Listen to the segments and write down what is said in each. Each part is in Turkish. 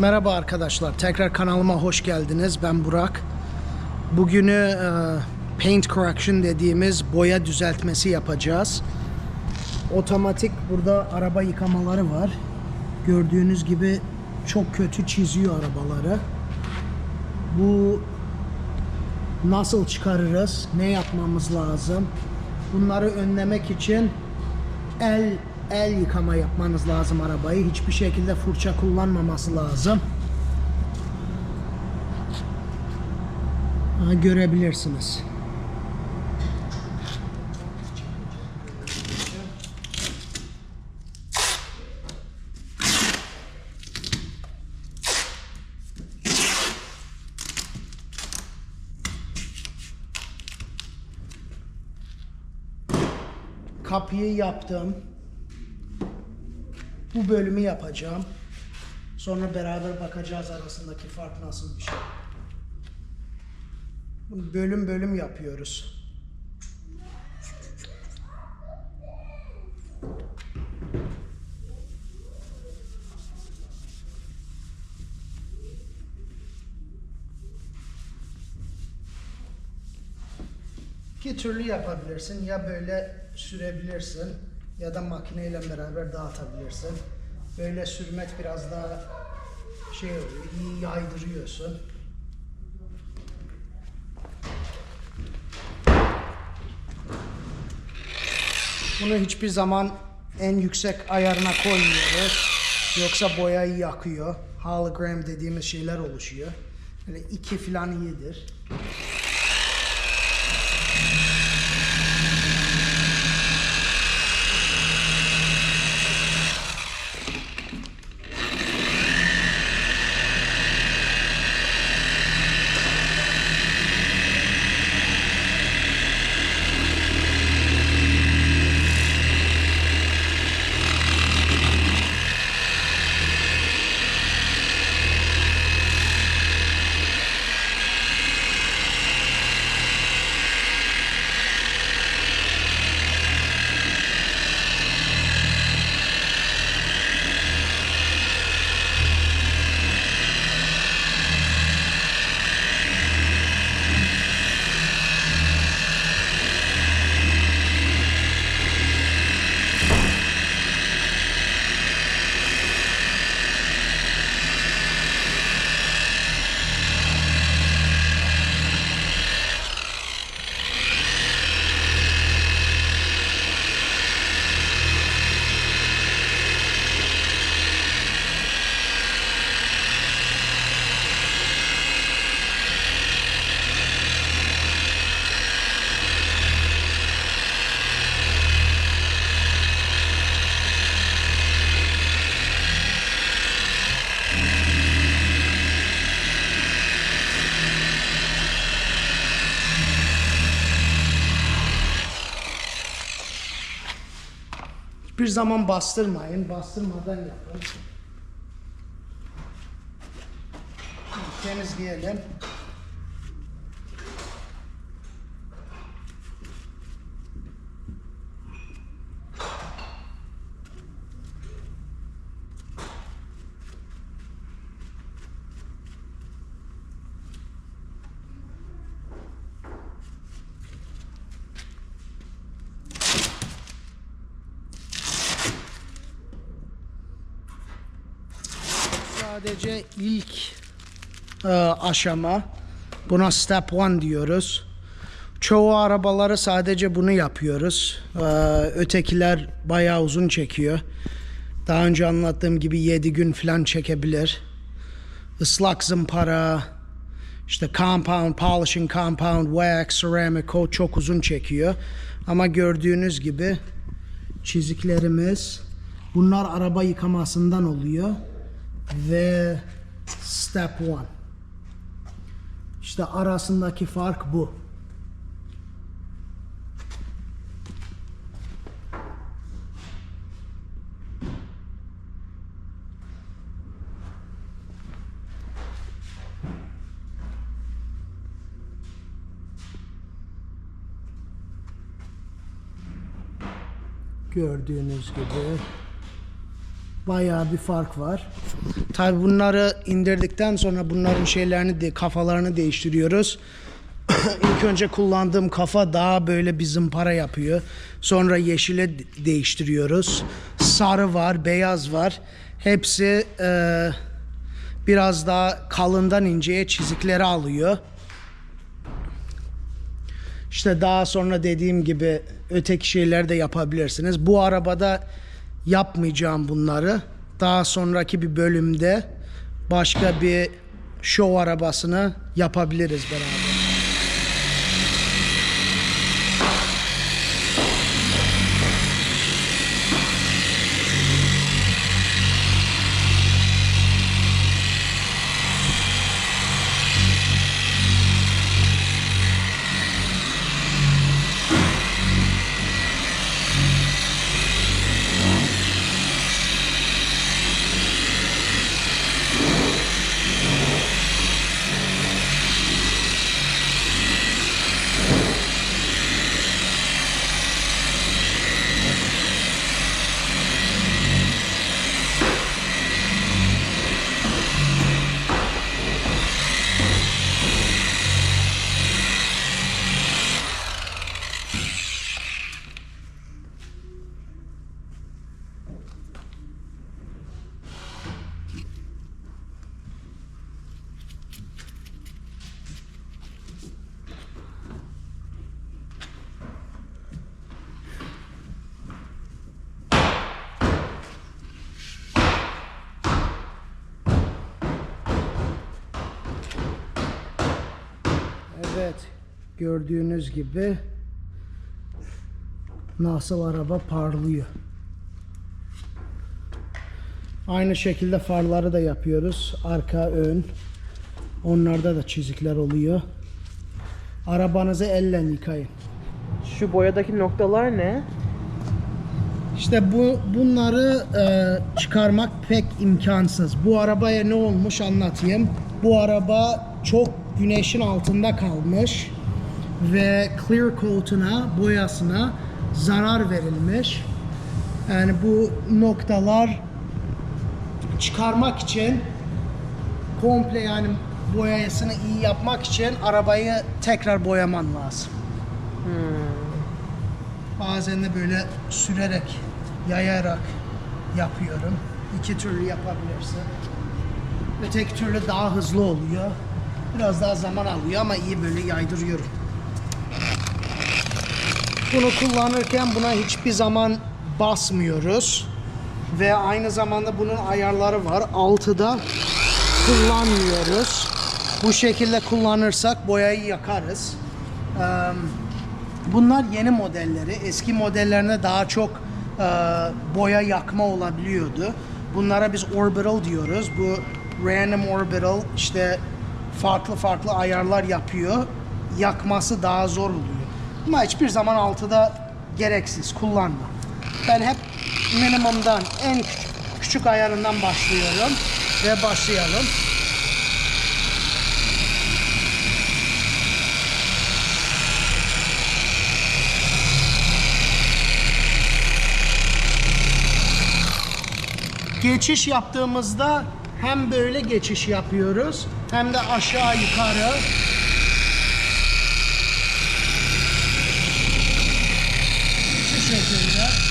Merhaba arkadaşlar. Tekrar kanalıma hoş geldiniz. Ben Burak. Bugünü e, paint correction dediğimiz boya düzeltmesi yapacağız. Otomatik burada araba yıkamaları var. Gördüğünüz gibi çok kötü çiziyor arabaları. Bu nasıl çıkarırız? Ne yapmamız lazım? Bunları önlemek için el el yıkama yapmanız lazım arabayı. Hiçbir şekilde fırça kullanmaması lazım. Ha, görebilirsiniz. Kapıyı yaptım. Bu bölümü yapacağım. Sonra beraber bakacağız arasındaki fark nasıl bir şey. Bunu bölüm bölüm yapıyoruz. İki türlü yapabilirsin. Ya böyle sürebilirsin ya da makineyle beraber dağıtabilirsin. Böyle sürmek biraz daha şey oluyor, iyi yaydırıyorsun. Bunu hiçbir zaman en yüksek ayarına koymuyoruz. Yoksa boyayı yakıyor. Hologram dediğimiz şeyler oluşuyor. Böyle iki falan iyidir. Hiçbir zaman bastırmayın. Bastırmadan yapın. Temizleyelim. Sadece ilk e, aşama. Buna step one diyoruz. Çoğu arabaları sadece bunu yapıyoruz. E, ötekiler bayağı uzun çekiyor. Daha önce anlattığım gibi 7 gün falan çekebilir. Islak zımpara, işte compound, polishing compound, wax, ceramic coat çok uzun çekiyor. Ama gördüğünüz gibi çiziklerimiz bunlar araba yıkamasından oluyor ve step one. İşte arasındaki fark bu. Gördüğünüz gibi Bayağı bir fark var. Tabi bunları indirdikten sonra bunların şeylerini de kafalarını değiştiriyoruz. İlk önce kullandığım kafa daha böyle bir zımpara yapıyor. Sonra yeşile de- değiştiriyoruz. Sarı var, beyaz var. Hepsi eee, biraz daha kalından inceye çizikleri alıyor. İşte daha sonra dediğim gibi öteki şeyler de yapabilirsiniz. Bu arabada yapmayacağım bunları. Daha sonraki bir bölümde başka bir show arabasını yapabiliriz beraber. Evet, gördüğünüz gibi nasıl araba parlıyor. Aynı şekilde farları da yapıyoruz. Arka, ön. Onlarda da çizikler oluyor. Arabanızı elle yıkayın. Şu boyadaki noktalar ne? İşte bu bunları e, çıkarmak pek imkansız. Bu arabaya ne olmuş anlatayım. Bu araba çok güneşin altında kalmış ve clear coat'una, boyasına zarar verilmiş. Yani bu noktalar çıkarmak için komple yani boyasını iyi yapmak için arabayı tekrar boyaman lazım. Bazen de böyle sürerek, yayarak yapıyorum. İki türlü yapabilirsin. Öteki türlü daha hızlı oluyor. Biraz daha zaman alıyor ama iyi böyle yaydırıyorum. Bunu kullanırken buna hiçbir zaman basmıyoruz. Ve aynı zamanda bunun ayarları var. Altıda kullanmıyoruz. Bu şekilde kullanırsak boyayı yakarız. Bunlar yeni modelleri. Eski modellerinde daha çok boya yakma olabiliyordu. Bunlara biz orbital diyoruz. Bu random orbital işte farklı farklı ayarlar yapıyor. Yakması daha zor oluyor. Ama hiçbir zaman altıda gereksiz kullanma. Ben hep minimumdan en küçük, küçük ayarından başlıyorum ve başlayalım. geçiş yaptığımızda hem böyle geçiş yapıyoruz hem de aşağı yukarı. Şu şekilde.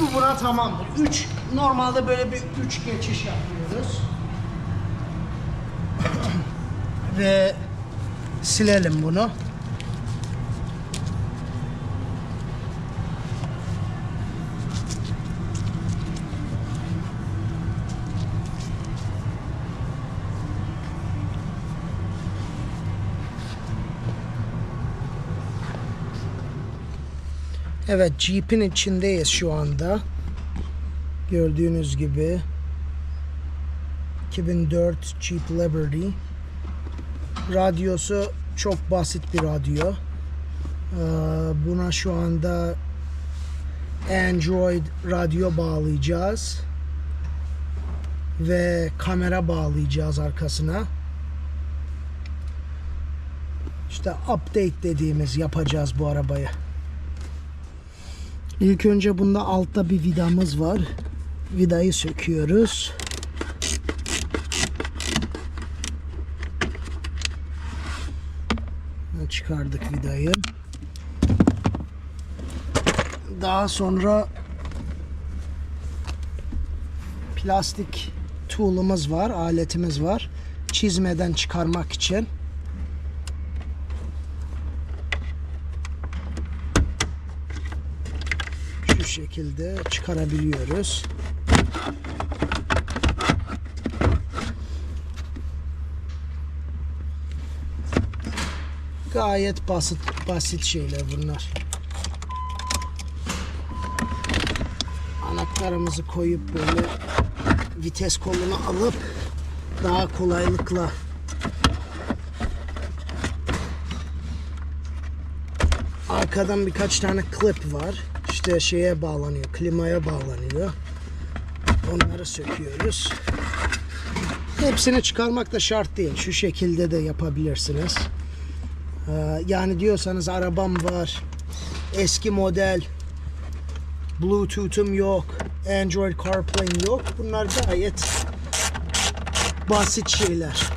Bu buna tamamdır. 3 normalde böyle bir 3 geçiş yapıyoruz. Ve silelim bunu. Evet Jeep'in içindeyiz şu anda. Gördüğünüz gibi 2004 Jeep Liberty. Radyosu çok basit bir radyo. Ee, Buna şu anda Android radyo bağlayacağız ve kamera bağlayacağız arkasına. İşte update dediğimiz yapacağız bu arabaya. İlk önce bunda altta bir vidamız var. Vidayı söküyoruz. Çıkardık vidayı. Daha sonra plastik tool'umuz var, aletimiz var. Çizmeden çıkarmak için. Şu şekilde çıkarabiliyoruz. Gayet basit basit şeyler bunlar. Anahtarımızı koyup böyle vites kolunu alıp daha kolaylıkla arkadan birkaç tane klip var. İşte şeye bağlanıyor, klimaya bağlanıyor. Onları söküyoruz. Hepsini çıkarmak da şart değil. Şu şekilde de yapabilirsiniz. Ee, yani diyorsanız arabam var, eski model, Bluetooth'um yok, Android CarPlay'im yok. Bunlar gayet basit şeyler.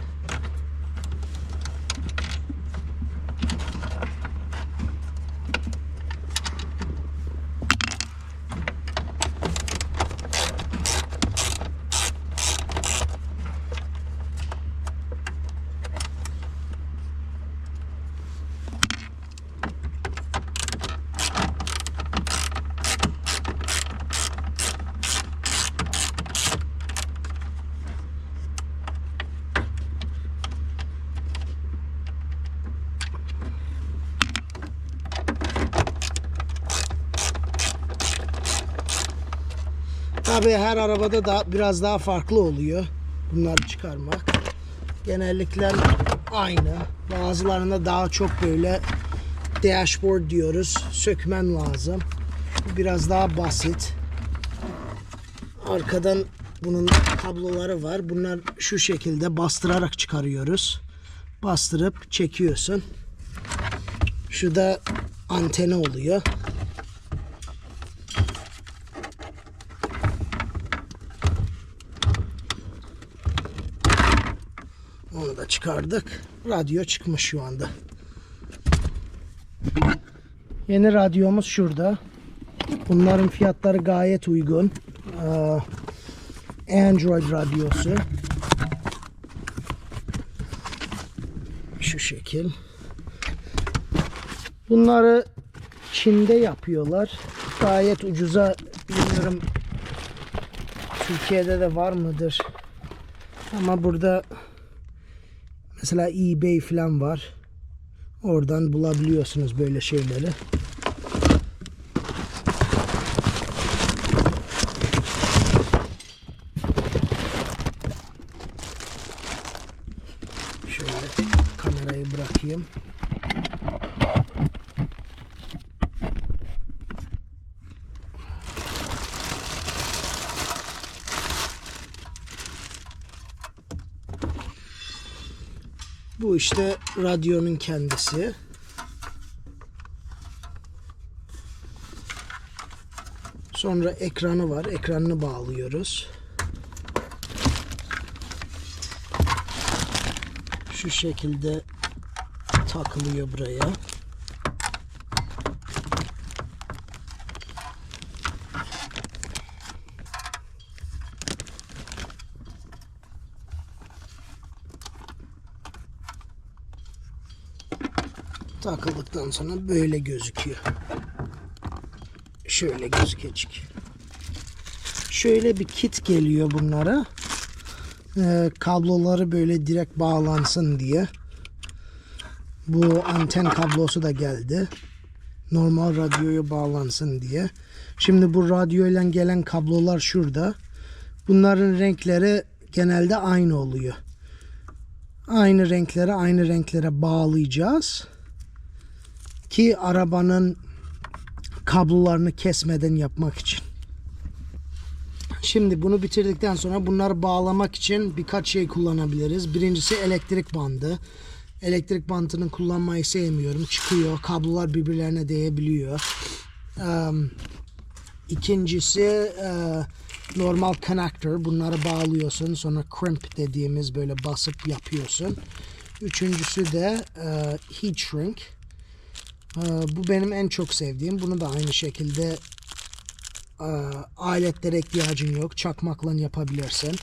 Tabii her arabada da biraz daha farklı oluyor. Bunları çıkarmak. Genellikle aynı. Bazılarında daha çok böyle dashboard diyoruz. Sökmen lazım. Biraz daha basit. Arkadan bunun kabloları var. Bunlar şu şekilde bastırarak çıkarıyoruz. Bastırıp çekiyorsun. Şu da anteni oluyor. Onu da çıkardık. Radyo çıkmış şu anda. Yeni radyomuz şurada. Bunların fiyatları gayet uygun. Ee, Android radyosu. Şu şekil. Bunları Çin'de yapıyorlar. Gayet ucuza bilmiyorum Türkiye'de de var mıdır? Ama burada Mesela eBay falan var. Oradan bulabiliyorsunuz böyle şeyleri. Şöyle kamerayı bırakayım. İşte radyonun kendisi. Sonra ekranı var. Ekranını bağlıyoruz. Şu şekilde takılıyor buraya. Takıldıktan sonra böyle gözüküyor. Şöyle gözükecek. Şöyle bir kit geliyor bunlara. Ee, kabloları böyle direkt bağlansın diye. Bu anten kablosu da geldi. Normal radyoya bağlansın diye. Şimdi bu radyoyla gelen kablolar şurada. Bunların renkleri genelde aynı oluyor. Aynı renklere aynı renklere bağlayacağız. Ki arabanın kablolarını kesmeden yapmak için. Şimdi bunu bitirdikten sonra bunları bağlamak için birkaç şey kullanabiliriz. Birincisi elektrik bandı. Elektrik bantını kullanmayı sevmiyorum. Çıkıyor. Kablolar birbirlerine değebiliyor. Eee, İkincisi e, normal connector. Bunları bağlıyorsun. Sonra crimp dediğimiz böyle basıp yapıyorsun. Üçüncüsü de e, heat shrink. E, bu benim en çok sevdiğim. Bunu da aynı şekilde e, aletlere ihtiyacın yok. Çakmakla yapabilirsin.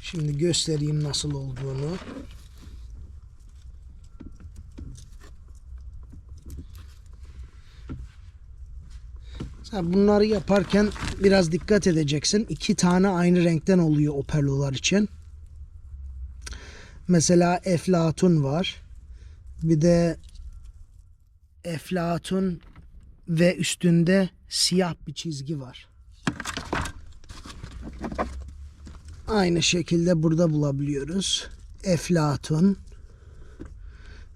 Şimdi göstereyim nasıl olduğunu. Bunları yaparken biraz dikkat edeceksin. İki tane aynı renkten oluyor operlolar için. Mesela eflatun var. Bir de eflatun ve üstünde siyah bir çizgi var. Aynı şekilde burada bulabiliyoruz. Eflatun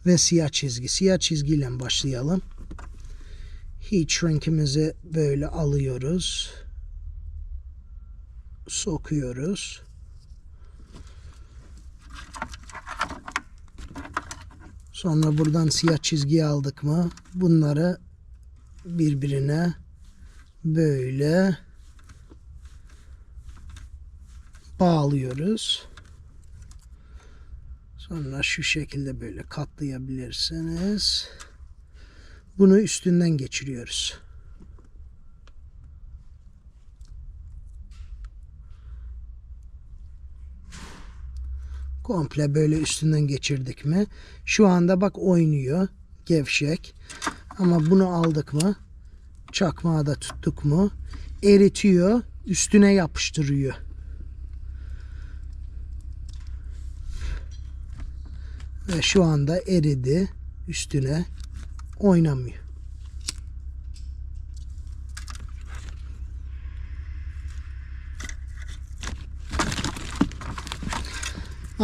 ve siyah çizgi. Siyah çizgiyle başlayalım. Heat shrink'imizi böyle alıyoruz. Sokuyoruz. Sonra buradan siyah çizgiyi aldık mı bunları birbirine böyle bağlıyoruz. Sonra şu şekilde böyle katlayabilirsiniz. Bunu üstünden geçiriyoruz. Komple böyle üstünden geçirdik mi? Şu anda bak oynuyor. Gevşek. Ama bunu aldık mı? Çakmağı da tuttuk mu? Eritiyor. Üstüne yapıştırıyor. Ve şu anda eridi. Üstüne oynamıyor.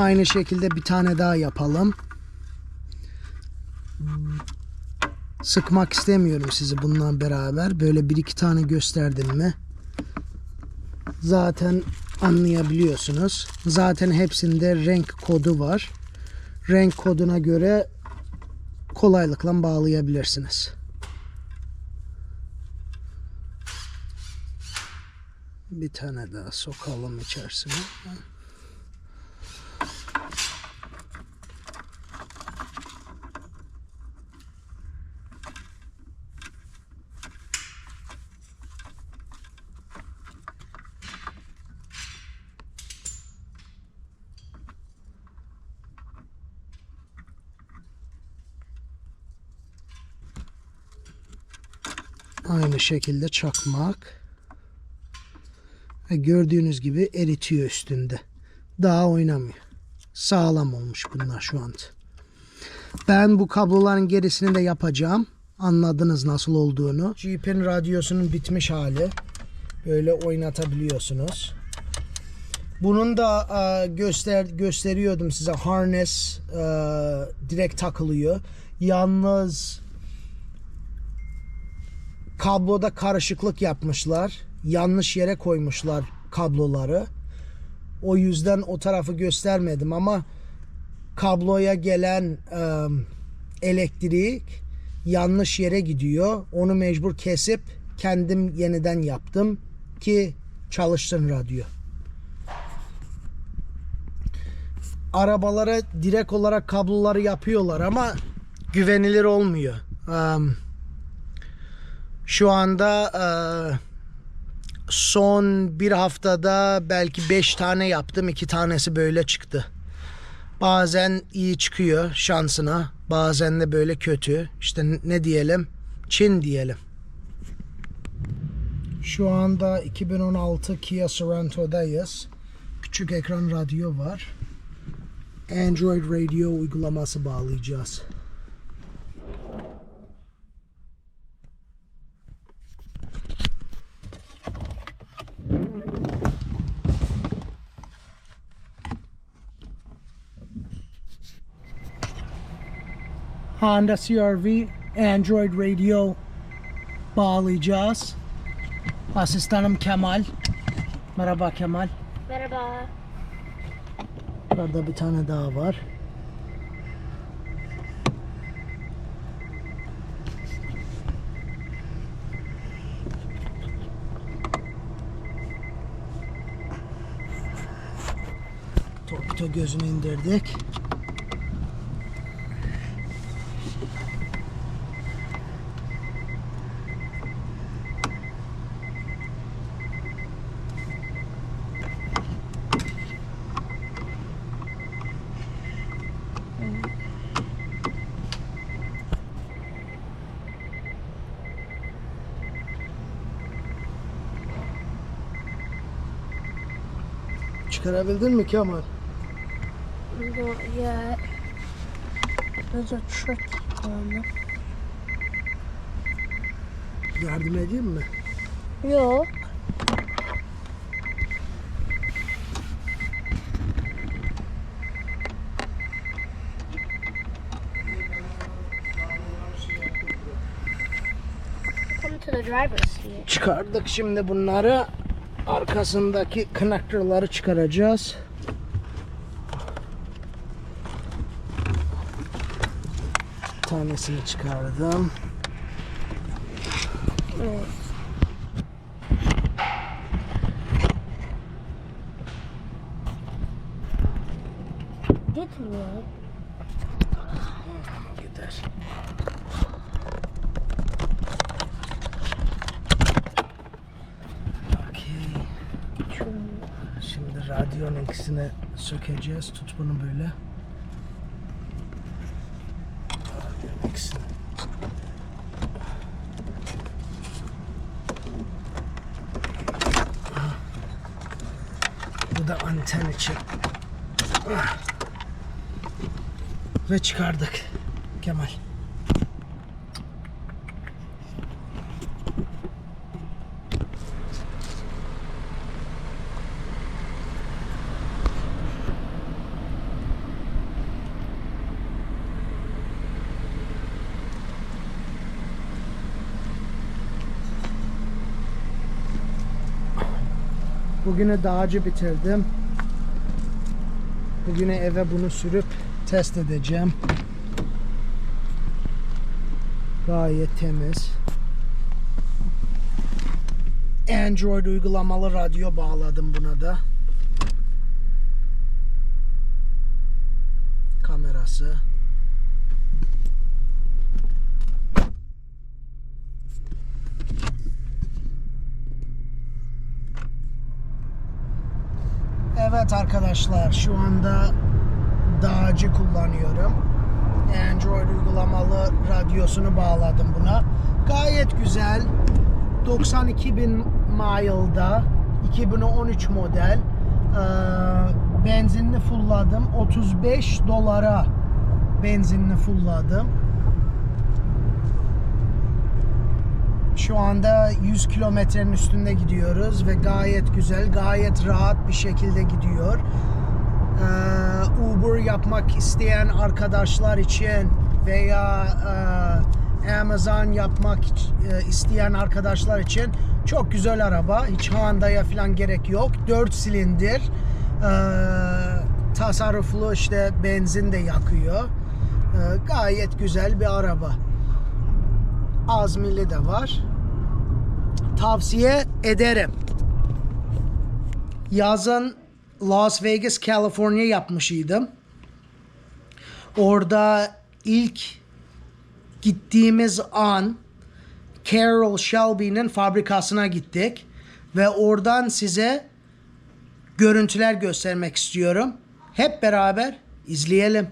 Aynı şekilde bir tane daha yapalım. Sıkmak istemiyorum sizi bundan beraber. Böyle bir iki tane gösterdim mi? Zaten anlayabiliyorsunuz. Zaten hepsinde renk kodu var. Renk koduna göre kolaylıkla bağlayabilirsiniz. Bir tane daha sokalım içerisine. Aynı şekilde çakmak. Ve gördüğünüz gibi eritiyor üstünde. Daha oynamıyor. Sağlam olmuş bunlar şu anda. Ben bu kabloların gerisini de yapacağım. Anladınız nasıl olduğunu. Jeep'in radyosunun bitmiş hali. Böyle oynatabiliyorsunuz. Bunun da e, göster gösteriyordum size harness e, direkt takılıyor. Yalnız kabloda karışıklık yapmışlar. Yanlış yere koymuşlar kabloları. O yüzden o tarafı göstermedim ama kabloya gelen e, elektrik yanlış yere gidiyor. Onu mecbur kesip kendim yeniden yaptım ki çalışsın radyo. Arabalara direkt olarak kabloları yapıyorlar ama güvenilir olmuyor. Um, şu anda e, son bir haftada belki 5 tane yaptım. iki tanesi böyle çıktı. Bazen iyi çıkıyor şansına. Bazen de böyle kötü. İşte ne diyelim? Çin diyelim. Şu anda 2016 Kia Sorento'dayız. Küçük ekran radyo var. Android Radio uygulaması bağlayacağız. Honda CRV Android Radio bağlayacağız. Asistanım Kemal. Merhaba Kemal. Merhaba. Burada bir tane daha var. Torpido gözünü indirdik. Çıkarabildin mi Kemal? Not yet. There's a trick one. Yardım edeyim mi? Yok. Çıkardık şimdi bunları. Arkasındaki connector'ları çıkaracağız. Bir tanesini çıkardım. Gitmiyor. İkisini sökeceğiz. Tut bunu böyle. Bu da anten için. Ve çıkardık. Kemal. Bugünü dağcı bitirdim. Bugüne eve bunu sürüp test edeceğim. Gayet temiz. Android uygulamalı radyo bağladım buna da. Kamerası. Evet arkadaşlar şu anda dağcı kullanıyorum. Android uygulamalı radyosunu bağladım buna. Gayet güzel. 92 bin mile'da 2013 model Ee, benzinli fulladım 35 dolara benzinli fulladım Şu anda 100 kilometrenin üstünde gidiyoruz ve gayet güzel, gayet rahat bir şekilde gidiyor. Ee, Uber yapmak isteyen arkadaşlar için veya e, Amazon yapmak e, isteyen arkadaşlar için çok güzel araba. Hiç Honda'ya falan gerek yok. 4 silindir. Ee, tasarruflu işte benzin de yakıyor. Ee, gayet güzel bir araba. Az milli de var. Tavsiye ederim. Yazın Las Vegas, California yapmışıydım. Orada ilk gittiğimiz an Carroll Shelby'nin fabrikasına gittik ve oradan size görüntüler göstermek istiyorum. Hep beraber izleyelim.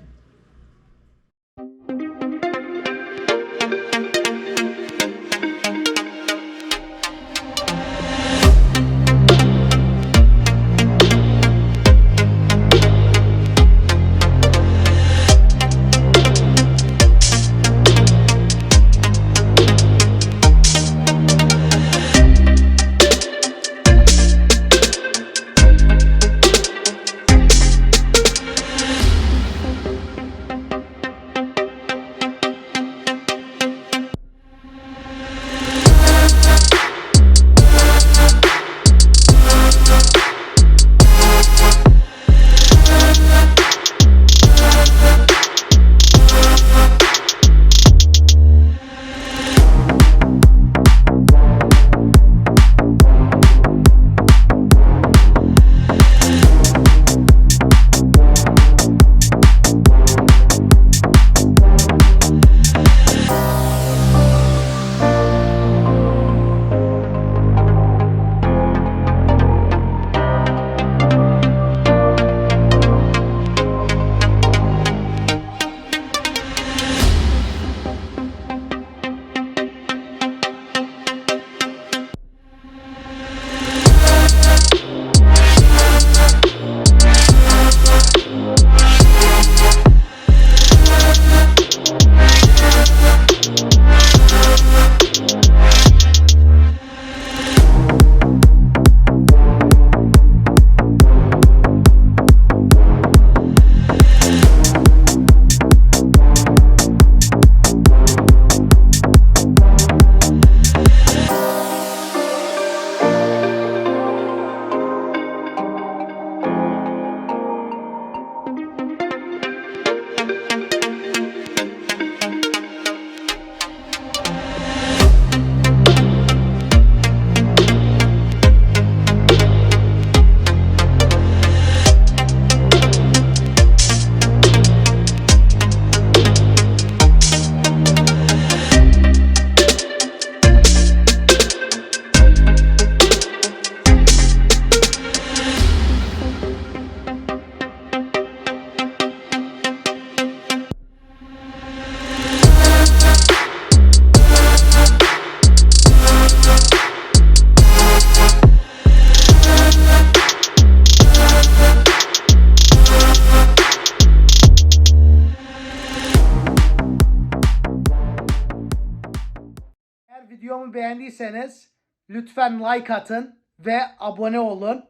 Beğendiyseniz lütfen like atın ve abone olun.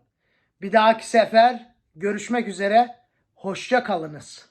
Bir dahaki sefer görüşmek üzere. Hoşça kalınız.